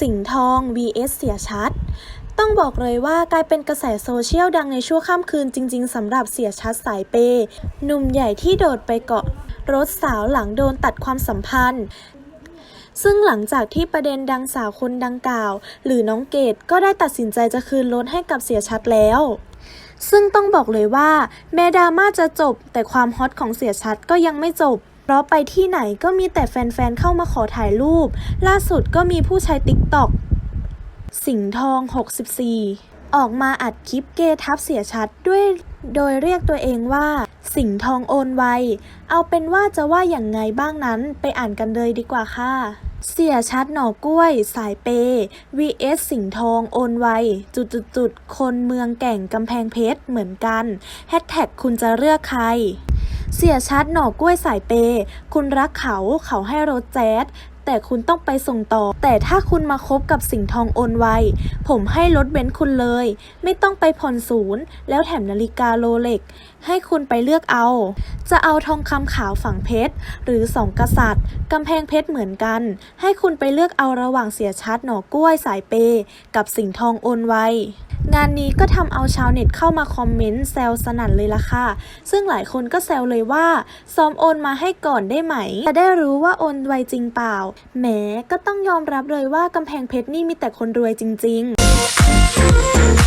สิงห์ทอง vs เสียชัด ต้องบอกเลยว่ากลายเป็นกระแสโซเชียลดังในชั่วข้ามคืนจริง ๆสำหรับเสียชัดสายเปย์หนุ่มใหญ่ที่โดดไปเกาะรถสาวหลังโดนตัดความสัมพันธ์ซึ่งหลังจากที่ประเด็นดังสาวคนดังกล่าว หรือน้องเกดก็ได้ตัดสินใจจะคืนรถให้กับเสียชัดแล้ว ซึ่งต้องบอกเลยว่า แม้ดราม่าจะจบ แต่ความฮอตของเสียชัดก็ยังไม่จบ ราะไปที่ไหนก็มีแต่แฟนๆ เข้ามาขอถ่ายรูป ล่าสุดก็มีผู้ใช้ติ๊กต็อกสิงห์ทอง 64 ออกมาอัดคลิปเกทับเสียชัดด้วยโดยเรียกตัวเองว่า สิงห์ทองโอนไว เอาเป็นว่าจะว่าอย่างไงบ้างนั้นไปอ่านกันเลยดีกว่าค่ะ เสียชัดหน่อกล้วย สายเปย์ vs สิงห์ทองโอนไว จุดจุดจุดๆคนเมืองแก่งกำแพงเพชรเหมือนกัน แฮชแท็กคุณจะเลือกใคร เสียชัดหน่อกล้วยสายเปย์คุณรักเขาเขาให้รถแจ๊ด แต่คุณต้องไปส่งต่อ แต่ถ้าคุณมาคบกับสิงห์ทองโอนไว ผมให้รถเบนซ์คุณเลย ไม่ต้องไปผ่อนศูนย์ แล้วแถมนาฬิกาโรเล็ก ให้คุณไปเลือกเอา จะเอาทองคำขาวฝังเพชร หรือสองกษัตริย์กำแพงเพชรเหมือนกัน ให้คุณไปเลือกเอาระหว่างเสียชัดหนอกล้วยสายเปย์กับสิงห์ทองโอนไวงานนี้ก็ทำเอาชาวเน็ตเข้ามาคอมเมนต์แซวสนั่นเลยล่ะค่ะ ซึ่งหลายคนก็แซวเลยว่า ซ้อมโอนมาให้ก่อนได้ไหม จะได้รู้ว่าโอนไวจริงเปล่าแหมก็ต้องยอมรับเลยว่ากำแพงเพชรนี่มีแต่คนรวยจริง ๆ